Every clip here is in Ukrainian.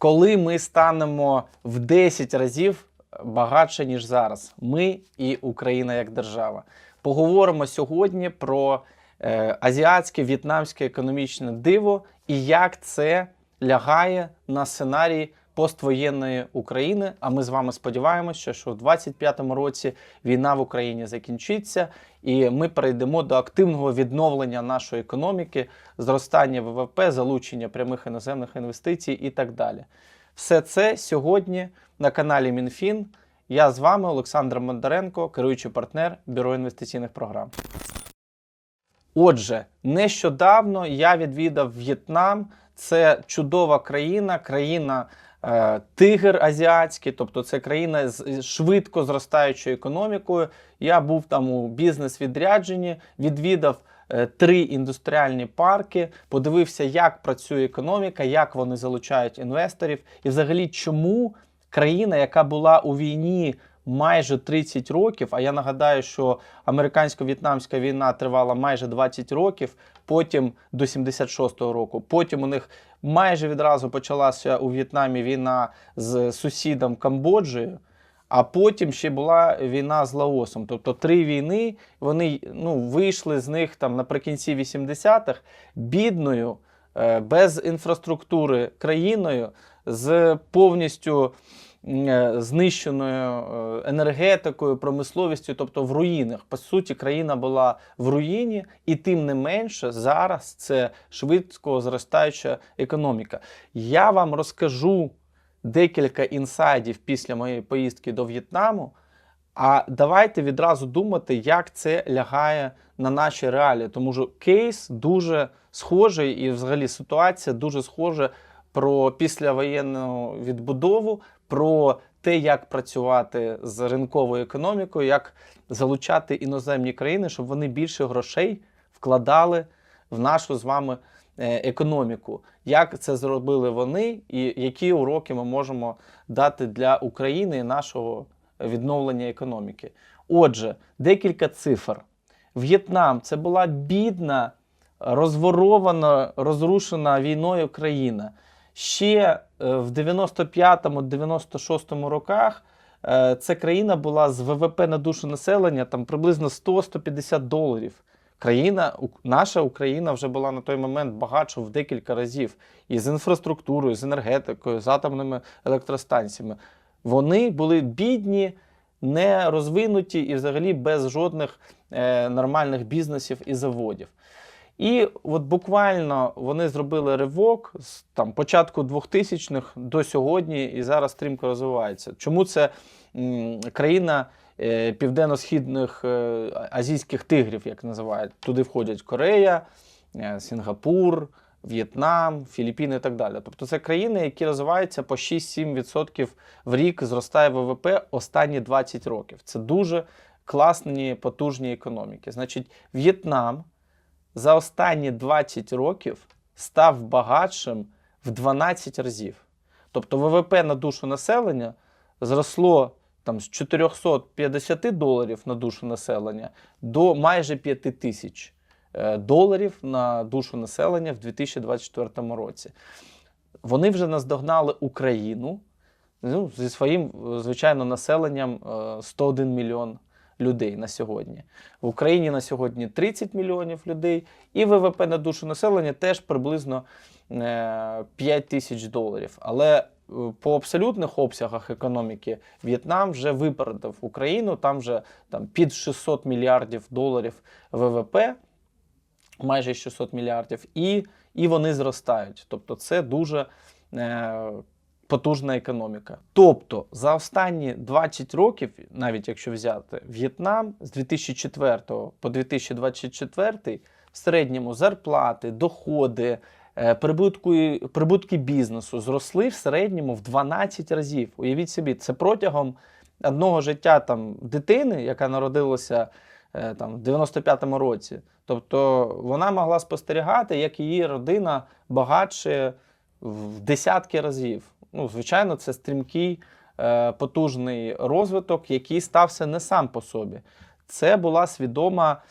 коли ми станемо в 10 разів багатше, ніж зараз, ми і Україна як держава. Поговоримо сьогодні про е, азіатське в'єтнамське економічне диво і як це лягає на сценарій поствоєнної України. А ми з вами сподіваємося, що в 25-му році війна в Україні закінчиться, і ми перейдемо до активного відновлення нашої економіки, зростання ВВП, залучення прямих іноземних інвестицій і так далі. Все це сьогодні на каналі МінФін. Я з вами, Олександр Бондаренко, керуючий партнер Бюро інвестиційних програм. Отже, нещодавно я відвідав В'єтнам. Це чудова країна, країна тигр азіатський, тобто це країна з швидко зростаючою економікою. Я був там у бізнес-відрядженні, відвідав е, три індустріальні парки, подивився, як працює економіка, як вони залучають інвесторів, і взагалі, чому країна, яка була у війні майже 30 років. А я нагадаю, що американсько-в'єтнамська війна тривала майже 20 років, потім до 76-го року. Потім у них майже відразу почалася у В'єтнамі війна з сусідом Камбоджею. А потім ще була війна з Лаосом. Тобто три війни вони ну, вийшли з них там наприкінці 80-х бідною, е, без інфраструктури країною, з повністю знищеною е, енергетикою, промисловістю, тобто в руїнах. По суті, країна була в руїні, і тим не менше зараз це швидко зростаюча економіка. Я вам розкажу декілька інсайдів після моєї поїздки до В'єтнаму. А давайте відразу думати, як це лягає на наші реалії, тому що кейс дуже схожий, і взагалі ситуація дуже схожа про післявоєнну відбудову, про те, як працювати з ринковою економікою, як залучати іноземні країни, щоб вони більше грошей вкладали в нашу з вами е, економіку. Як це зробили вони, і які уроки ми можемо дати для України і нашого відновлення економіки? Отже, декілька цифр. В'єтнам це була бідна, розворована, розрушена війною країна. Ще е, в 95-96 роках е, ця країна була з ВВП на душу населення там приблизно 100-150 доларів. Країна, наша Україна вже була на той момент багатша в декілька разів і з інфраструктурою, з енергетикою, з атомними електростанціями. Вони були бідні, не розвинуті і взагалі без жодних е, нормальних бізнесів і заводів. І от буквально вони зробили ривок з там, початку 2000-х до сьогодні і зараз стрімко розвивається. Чому це м, країна е, південно-східних е, азійських тигрів, як називають? Туди входять Корея, е, Сінгапур, В'єтнам, Філіппіни і так далі. Тобто це країни, які розвиваються по 6-7% в рік, зростає ВВП останні 20 років. Це дуже класні, потужні економіки. Значить, В'єтнам за останні 20 років став багатшим в 12 разів. Тобто ВВП на душу населення зросло там, з 450 доларів на душу населення до майже 5 тисяч е, доларів на душу населення в 2024 році. Вони вже наздогнали Україну ну, зі своїм, е, звичайно, населенням е, 101 мільйон людей на сьогодні. В Україні на сьогодні 30 мільйонів людей, і ВВП на душу населення теж приблизно е, 5 тисяч доларів. Але е, по абсолютних обсягах економіки В'єтнам вже випередив Україну, там вже там, під 600 мільярдів доларів ВВП, майже 600 мільярдів, і, і вони зростають. Тобто це дуже е, потужна економіка. Тобто за останні 20 років, навіть якщо взяти В'єтнам з 2004 по 2024, в середньому зарплати, доходи, е, прибутки, прибутки бізнесу зросли в середньому в 12 разів. Уявіть собі, це протягом одного життя там, дитини, яка народилася е, там, в 95-му році. Тобто вона могла спостерігати, як її родина багатше в десятки разів. Ну, звичайно, це стрімкий е, потужний розвиток, який стався не сам по собі. Це була свідома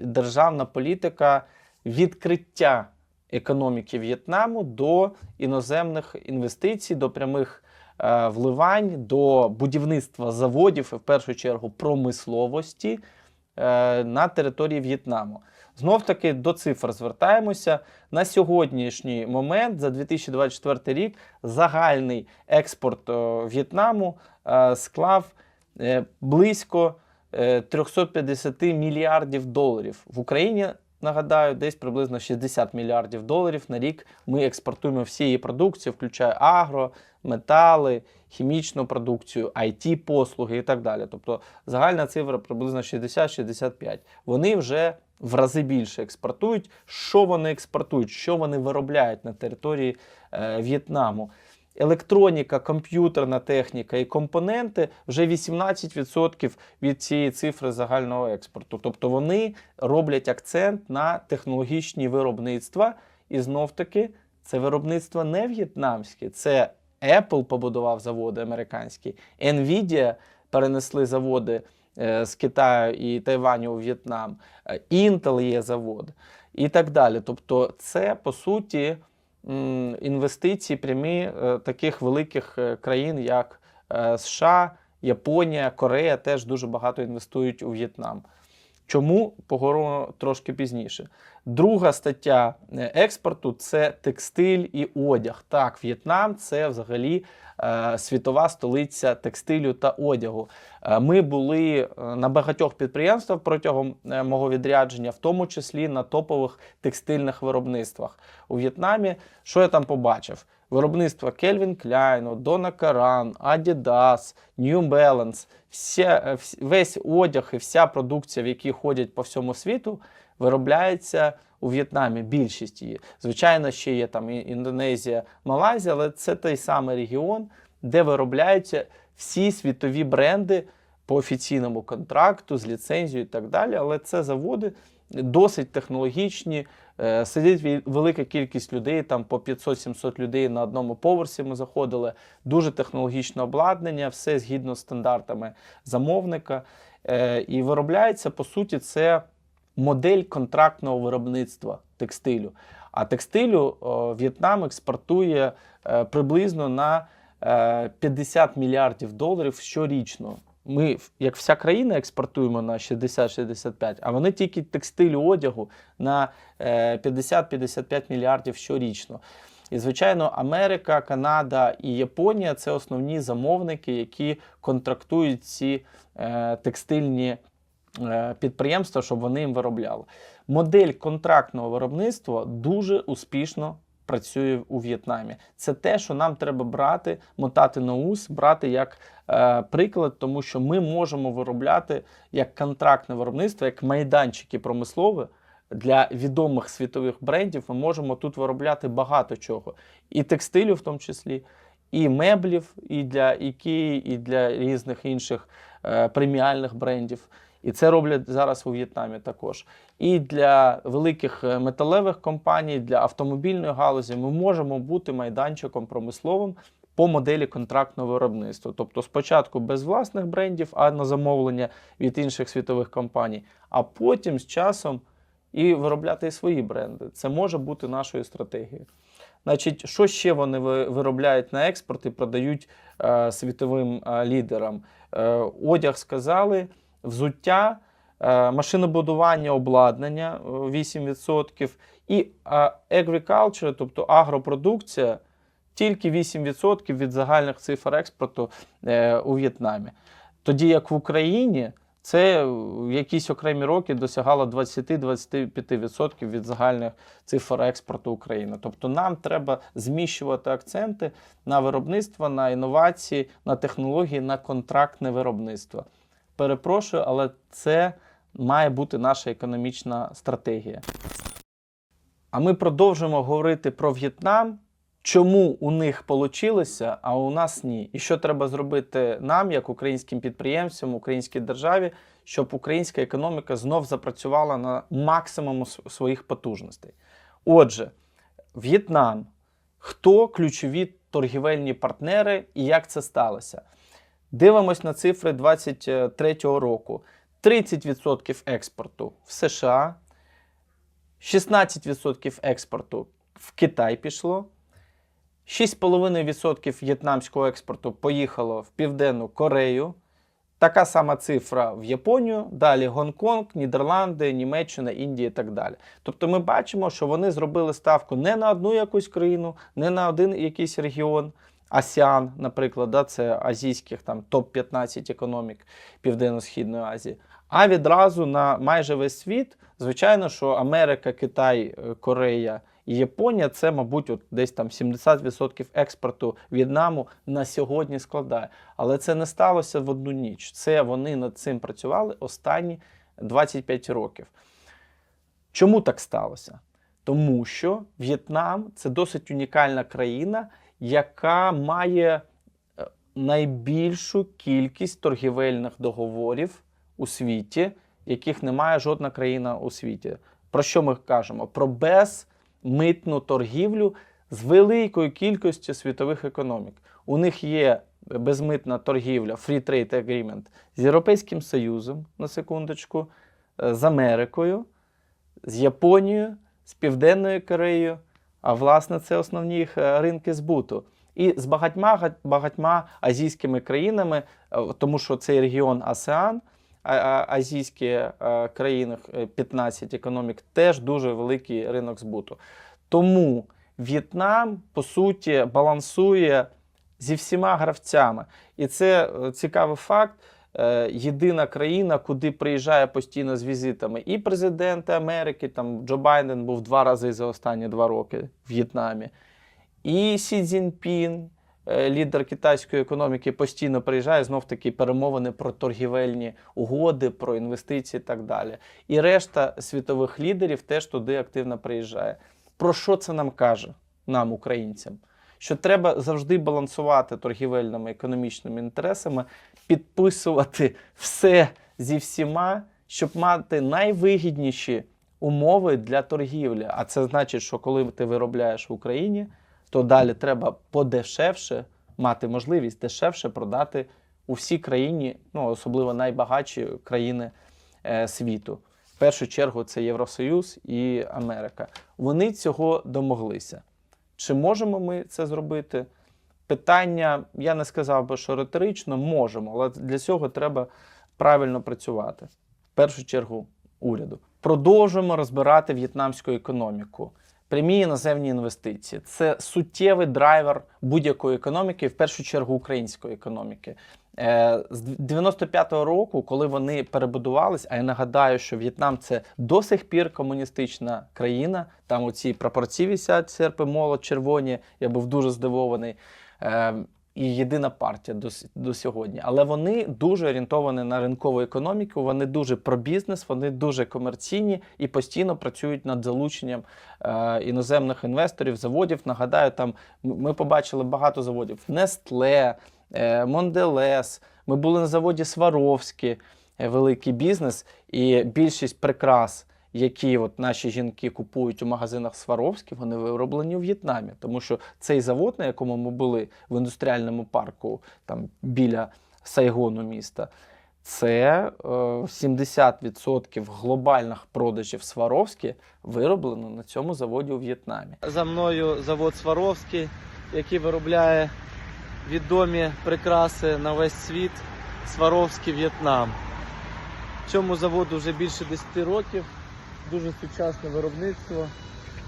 державна політика відкриття економіки В'єтнаму до іноземних інвестицій, до прямих е, вливань, до будівництва заводів і в першу чергу промисловості на території В'єтнаму. Знов таки до цифр звертаємося. На сьогоднішній момент, за 2024 рік, загальний експорт е, В'єтнаму е, склав е, близько е, 350 мільярдів доларів. В Україні, нагадаю, десь приблизно 60 мільярдів доларів на рік ми експортуємо всі її продукції, включає агро, метали, хімічну продукцію, it послуги і так далі. Тобто загальна цифра приблизно 60-65. Вони вже в рази більше експортують. Що вони експортують, що вони виробляють на території е, В'єтнаму? Електроніка, комп'ютерна техніка і компоненти вже 18% від цієї цифри загального експорту. Тобто вони роблять акцент на технологічні виробництва. І знов таки це виробництво не в'єтнамське, це Apple побудував заводи американські, Nvidia перенесли заводи е, з Китаю і Тайваню у В'єтнам, е, Intel є завод і так далі. Тобто, це по суті інвестиції прямі е, таких великих країн, як США, Японія, Корея теж дуже багато інвестують у В'єтнам. Чому поговоримо трошки пізніше? Друга стаття е, експорту це текстиль і одяг. Так, В'єтнам це взагалі е, світова столиця текстилю та одягу. Е, ми були е, на багатьох підприємствах протягом е, мого відрядження, в тому числі на топових текстильних виробництвах у В'єтнамі. Що я там побачив? Виробництва Calvin Klein, Donna Karan, Adidas, New Balance, вся, е, весь одяг і вся продукція, в якій ходять по всьому світу, виробляється у В'єтнамі. Більшість її. Звичайно, ще є там Індонезія, Малайзія, але це той самий регіон, де виробляються всі світові бренди по офіційному контракту з ліцензією і так далі. Але це заводи досить технологічні. Е, Сидить велика кількість людей, там по 500-700 людей на одному поверсі ми заходили. Дуже технологічне обладнання, все згідно з стандартами замовника. Е, І виробляється, по суті, це модель контрактного виробництва текстилю. А текстилю В'єтнам експортує е, приблизно на е, 50 мільярдів доларів щорічно. Ми, як вся країна, експортуємо на 60-65, а вони тільки текстилю одягу на е, 50-55 мільярдів щорічно. І, звичайно, Америка, Канада і Японія це основні замовники, які контрактують ці е, текстильні е, підприємства, щоб вони їм виробляли. Модель контрактного виробництва дуже успішно працює у В'єтнамі. Це те, що нам треба брати, мотати на ус, брати як е, приклад, тому що ми можемо виробляти як контрактне виробництво, як майданчики промислові. Для відомих світових брендів ми можемо тут виробляти багато чого. І текстилю, в тому числі, і меблів, і для Ікеї, і для різних інших е, преміальних брендів. І це роблять зараз у В'єтнамі також. І для великих е, металевих компаній, для автомобільної галузі ми можемо бути майданчиком промисловим по моделі контрактного виробництва. Тобто спочатку без власних брендів, а на замовлення від інших світових компаній, а потім з часом і виробляти і свої бренди. Це може бути нашою стратегією. Значить, що ще вони виробляють на експорт і продають е, світовим е, лідерам? Е, одяг сказали, взуття, е, машинобудування, обладнання е, 8% і е, agriculture, тобто агропродукція, тільки 8% від загальних цифр експорту е, у В'єтнамі. Тоді як в Україні це в якісь окремі роки досягало 20-25% від загальних цифр експорту України. Тобто нам треба зміщувати акценти на виробництво, на інновації, на технології, на контрактне виробництво. Перепрошую, але це має бути наша економічна стратегія. А ми продовжимо говорити про В'єтнам. Чому у них вийшло, а у нас ні? І що треба зробити нам, як українським підприємцям, українській державі, щоб українська економіка знов запрацювала на максимуму своїх потужностей? Отже, В'єтнам, хто ключові торгівельні партнери і як це сталося? Дивимось на цифри 2023 року: 30% експорту в США, 16% експорту в Китай пішло. 6,5% в'єтнамського експорту поїхало в Південну Корею. Така сама цифра в Японію, далі Гонконг, Нідерланди, Німеччина, Індія і так далі. Тобто ми бачимо, що вони зробили ставку не на одну якусь країну, не на один якийсь регіон, АСіАН, наприклад, да, це азійських там топ-15 економік Південно-Східної Азії, а відразу на майже весь світ. Звичайно, що Америка, Китай, е, Корея і Японія це, мабуть, от десь там 70% експорту В'єтнаму на сьогодні складає. Але це не сталося в одну ніч. Це вони над цим працювали останні 25 років. Чому так сталося? Тому що В'єтнам це досить унікальна країна, яка має е, найбільшу кількість торгівельних договорів у світі, яких немає жодна країна у світі. Про що ми кажемо? Про безмитну торгівлю з великою кількістю світових економік. У них є безмитна торгівля, Free Trade Agreement з Європейським Союзом, на секундочку, е, з Америкою, з Японією, з Південною Кореєю. А власне, це основні їх е, ринки збуту. І з багатьма га- багатьма азійськими країнами, е, тому що цей регіон АСЕАН, азійські е, країни, е, 15 економік, теж дуже великий ринок збуту. Тому В'єтнам, по суті, балансує зі всіма гравцями. І це цікавий факт. Е, Єдина країна, куди приїжджає постійно з візитами і президенти Америки, там Джо Байден був два рази за останні два роки в В'єтнамі, і Сі Цзіньпін, е, лідер китайської економіки, постійно приїжджає знов таки перемовини про торгівельні угоди, про інвестиції і так далі. І решта світових лідерів теж туди активно приїжджає. Про що це нам каже, нам, українцям? Що треба завжди балансувати торгівельними економічними інтересами, підписувати все зі всіма, щоб мати найвигідніші умови для торгівлі. А це значить, що коли ти виробляєш в Україні, то далі треба подешевше мати можливість дешевше продати у всій країні, ну особливо найбагатші країни е, світу. В першу чергу це Євросоюз і Америка. Вони цього домоглися. Чи можемо ми це зробити? Питання, я не сказав би, що риторично, можемо, але для цього треба правильно працювати. В першу чергу уряду. Продовжуємо розбирати в'єтнамську економіку. Прямі іноземні інвестиції це суттєвий драйвер будь-якої економіки, в першу чергу української економіки. Е, З 95-го року, коли вони перебудувались, а я нагадаю, що В'єтнам це до сих пір комуністична країна. Там оці прапорці висять, серпи, молот, червоні. Я був дуже здивований. Е, І єдина партія до, до сьогодні. Але вони дуже орієнтовані на ринкову економіку, вони дуже про бізнес, вони дуже комерційні і постійно працюють над залученням е, іноземних інвесторів, заводів. Нагадаю, там ми побачили багато заводів: Nestle, е, Mondelez, Ми були на заводі Сваровські, е, великий бізнес, і більшість прикрас, які от наші жінки купують у магазинах Сваровські, вони вироблені у В'єтнамі. Тому що цей завод, на якому ми були в індустріальному парку, там біля Сайгону міста. Це е, 70% глобальних продажів Сваровські вироблено на цьому заводі у В'єтнамі. За мною завод Сваровський, який виробляє відомі прикраси на весь світ Сваровський В'єтнам. Цьому заводу вже більше 10 років, дуже сучасне виробництво.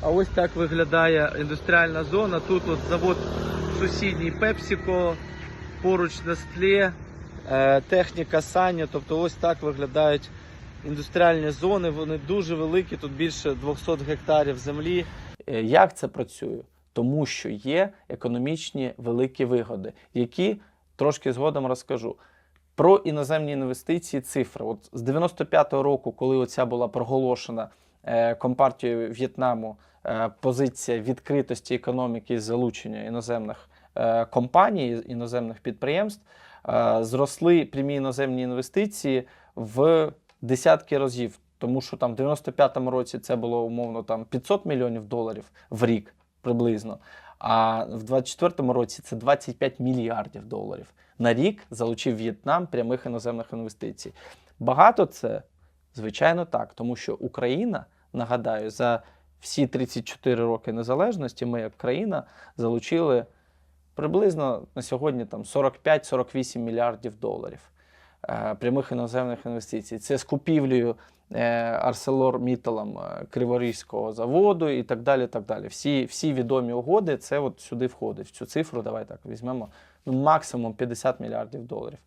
А ось так виглядає індустріальна зона. Тут от завод сусідній PepsiCo, поруч Nestle, е, техніка Саня. Тобто ось так виглядають індустріальні зони. Вони дуже великі, тут більше 200 гектарів землі. Е, Як це працює? Тому що є економічні великі вигоди, які трошки згодом розкажу. Про іноземні інвестиції цифри. От з 95-го року, коли оця була проголошена е, Компартією В'єтнаму е, позиція відкритості економіки і залучення іноземних е, компаній, іноземних підприємств, е, зросли прямі іноземні інвестиції в десятки разів. Тому що там в 95-му році це було умовно там 500 мільйонів доларів в рік приблизно. А в 24-му році це 25 мільярдів доларів на рік залучив В'єтнам прямих іноземних інвестицій. Багато це, звичайно, так, тому що Україна, нагадаю, за всі 34 роки незалежності ми, як країна, залучили приблизно на сьогодні там 45-48 мільярдів доларів е, прямих іноземних інвестицій. Це з купівлею Арселор Міталом Криворізького заводу і так далі. так далі. Всі, всі відомі угоди, це от сюди входить. В цю цифру давай так візьмемо ну, максимум 50 мільярдів доларів.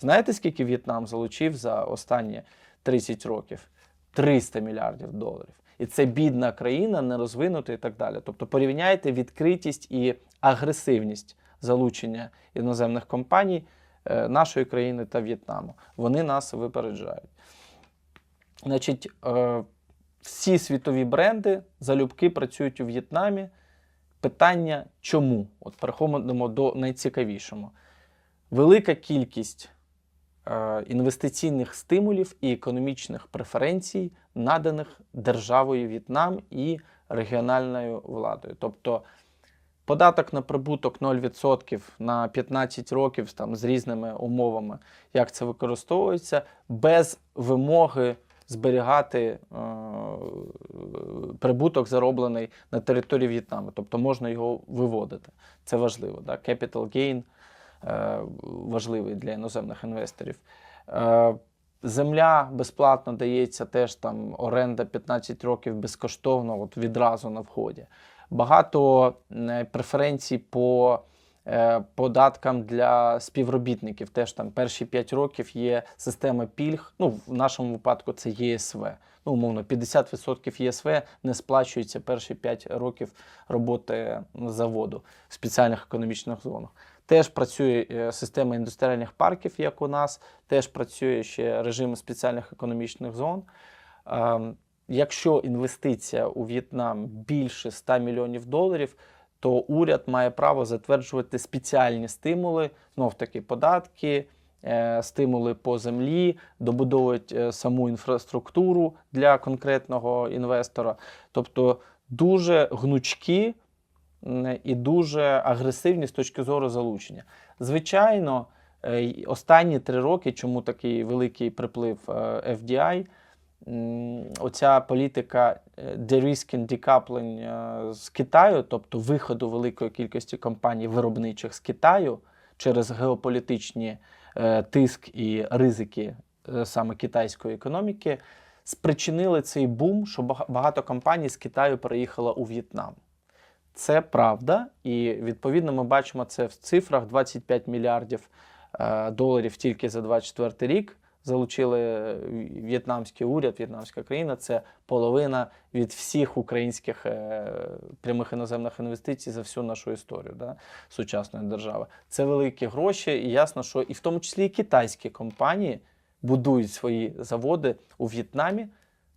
Знаєте, скільки В'єтнам залучив за останні 30 років? 300 мільярдів доларів. І це бідна країна, нерозвинута і так далі. Тобто порівняйте відкритість і агресивність залучення іноземних компаній е, нашої країни та В'єтнаму. Вони нас випереджають. Значить, е, всі світові бренди залюбки працюють у В'єтнамі. Питання чому? От переходимо до найцікавішого. Велика кількість е, інвестиційних стимулів і економічних преференцій, наданих державою В'єтнам і регіональною владою. Тобто податок на прибуток 0% на 15 років там, з різними умовами, як це використовується, без вимоги зберігати е, прибуток, зароблений на території В'єтнаму. Тобто можна його виводити. Це важливо. Да? Capital gain е, важливий для іноземних інвесторів. Е, Земля безплатно дається теж там оренда 15 років безкоштовно, от відразу на вході. Багато преференцій по податкам для співробітників. Теж там перші 5 років є система пільг. Ну, в нашому випадку це ЄСВ. Ну, умовно, 50% ЄСВ не сплачується перші 5 років роботи заводу в спеціальних економічних зонах. Теж працює е, система індустріальних парків, як у нас, теж працює ще режим спеціальних економічних зон. Ем, Якщо інвестиція у В'єтнам більше 100 мільйонів доларів, то уряд має право затверджувати спеціальні стимули, знов таки податки, е, стимули по землі, добудовують е, саму інфраструктуру для конкретного інвестора. Тобто дуже гнучкі і дуже агресивні з точки зору залучення. Звичайно, е, останні три роки, чому такий великий приплив FDI, оця політика decoupling е, з Китаю, тобто виходу великої кількості компаній виробничих з Китаю через геополітичні е, тиск і ризики е, саме китайської економіки, спричинили цей бум, що багато компаній з Китаю переїхало у В'єтнам. Це правда, і відповідно ми бачимо це в цифрах 25 мільярдів е, доларів тільки за 24 рік. Залучили е, в'єтнамський уряд, в'єтнамська країна. Це половина від всіх українських е, прямих іноземних інвестицій за всю нашу історію да, сучасної держави. Це великі гроші, і ясно, що і в тому числі і китайські компанії будують свої заводи у В'єтнамі,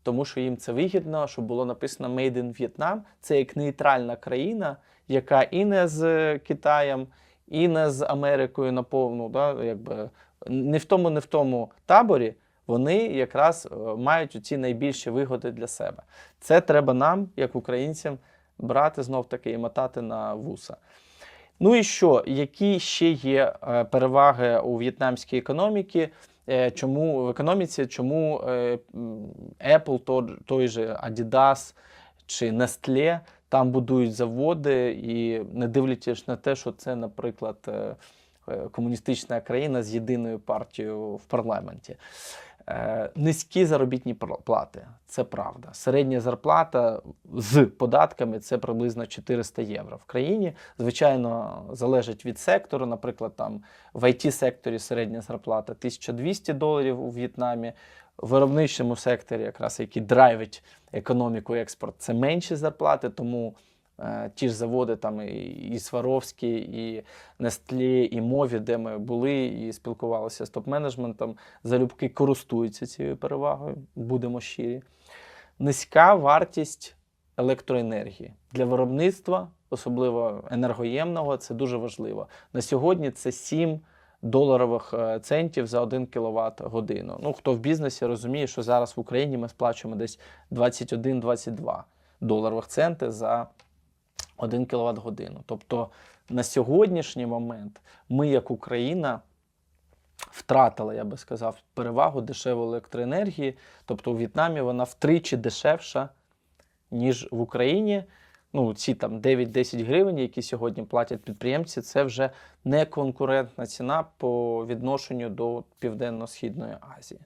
тому що їм це вигідно, щоб було написано Made in Vietnam. Це як нейтральна країна, яка і не з Китаєм, і не з Америкою наповну, да, якби не в тому, не в тому таборі. Вони якраз е, мають ці найбільші вигоди для себе. Це треба нам, як українцям, брати знов таки і мотати на вуса. Ну і що, які ще є е, переваги у в'єтнамській економіці? Е, Чому в економіці, чому Apple, той, же Adidas чи Nestle там будують заводи, і не дивлячись на те, що це, наприклад, комуністична країна з єдиною партією в парламенті. Е, Низькі заробітні плати, це правда. Середня зарплата з податками це приблизно 400 євро в країні. Звичайно, залежить від сектору. Наприклад, там в it секторі середня зарплата 1200 доларів у В'єтнамі. В виробничому секторі, якраз який драйвить економіку, експорт, це менші зарплати, тому е, ті ж заводи, там і, і Сваровські, і Нестлі, і Мові, де ми були і спілкувалися з топ-менеджментом, залюбки користуються цією перевагою, будемо щирі. Низька вартість електроенергії для виробництва, особливо енергоємного, це дуже важливо. На сьогодні це 7 доларових е, центів за 1 кВт годину. Ну, хто в бізнесі розуміє, що зараз в Україні ми сплачуємо десь 21-22 доларових центи за 1 кВт годину. Тобто на сьогоднішній момент ми, як Україна, втратили, я би сказав, перевагу дешевої електроенергії. Тобто у В'єтнамі вона втричі дешевша, ніж в Україні. Ну, ці там 9-10 гривень, які сьогодні платять підприємці, це вже не конкурентна ціна по відношенню до Південно-Східної Азії.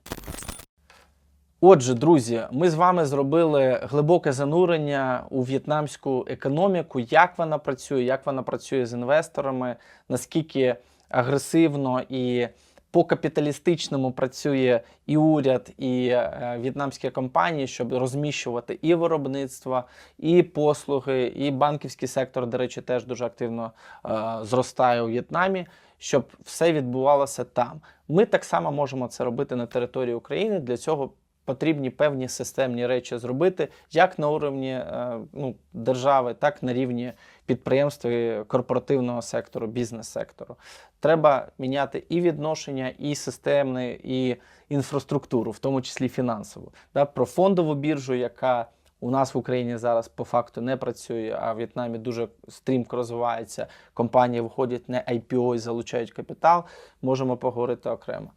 Отже, друзі, ми з вами зробили глибоке занурення у в'єтнамську економіку, як вона працює, як вона працює з інвесторами, наскільки агресивно і по-капіталістичному працює і уряд, і е, в'єтнамські компанії, щоб розміщувати і виробництво, і послуги, і банківський сектор, до речі, теж дуже активно е, зростає у В'єтнамі, щоб все відбувалося там. Ми так само можемо це робити на території України. Для цього потрібні певні системні речі зробити як на уровні е, ну, держави, так на рівні підприємств, і корпоративного сектору, бізнес-сектору. Треба міняти і відношення, і системне, і інфраструктуру, в тому числі фінансову. Да, про фондову біржу, яка у нас в Україні зараз по факту не працює, а в В'єтнамі дуже стрімко розвивається. Компанії виходять на IPO і залучають капітал. Можемо поговорити окремо.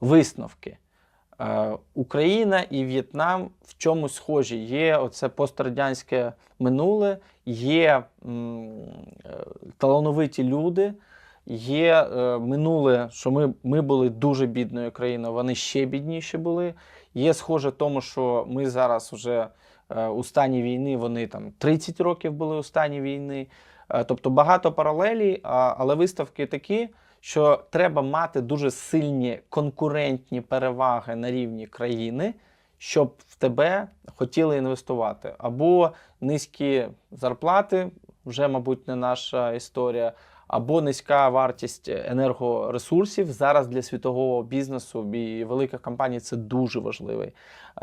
Висновки. Е, Україна і В'єтнам в чомусь схожі. Є оце пострадянське минуле, є е, талановиті люди, є е, минуле, що ми, ми були дуже бідною країною, вони ще бідніші були. Є схоже тому, що ми зараз вже у стані війни, вони там 30 років були у стані війни. Тобто багато паралелій, але виставки такі, що треба мати дуже сильні конкурентні переваги на рівні країни, щоб в тебе хотіли інвестувати. Або низькі зарплати, вже, мабуть, не наша історія, або низька вартість енергоресурсів. Зараз для світового бізнесу і великих компаній це дуже важливий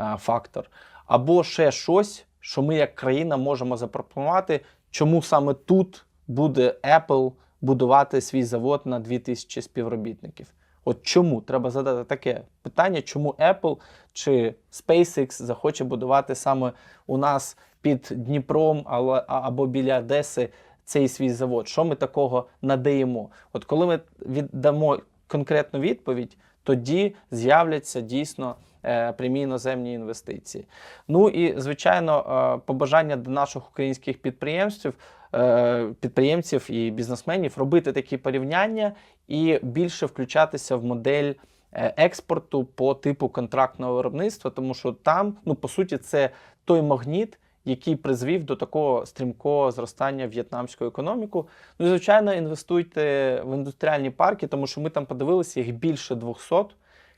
е, фактор. Або ще щось, що ми як країна можемо запропонувати, чому саме тут буде Apple будувати свій завод на 2000 співробітників. От чому треба задати таке питання, чому Apple чи SpaceX захоче будувати саме у нас під Дніпром або біля Одеси цей свій завод? Що ми такого надаємо? От коли ми віддамо конкретну відповідь, тоді з'являться дійсно е, прямі іноземні інвестиції. Ну і звичайно, е, побажання до наших українських підприємців, підприємців і бізнесменів робити такі порівняння і більше включатися в модель е, експорту по типу контрактного виробництва, тому що там, ну по суті, це той магніт. Який призвів до такого стрімкого зростання в'єтнамської економіки. Ну і звичайно, інвестуйте в індустріальні парки, тому що ми там подивилися їх більше 200.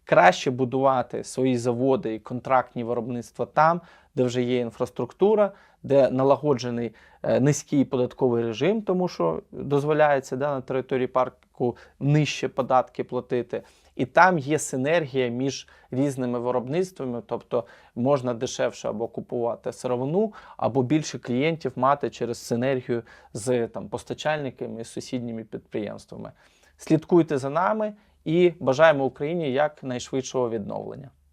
Краще будувати свої заводи і контрактні виробництва там, де вже є інфраструктура, де налагоджений е, низький податковий режим, тому що дозволяється да, на території парку нижче податки платити. І там є синергія між різними виробництвами, тобто можна дешевше або купувати сировину, або більше клієнтів мати через синергію з там, постачальниками і сусідніми підприємствами. Слідкуйте за нами і бажаємо Україні якнайшвидшого відновлення.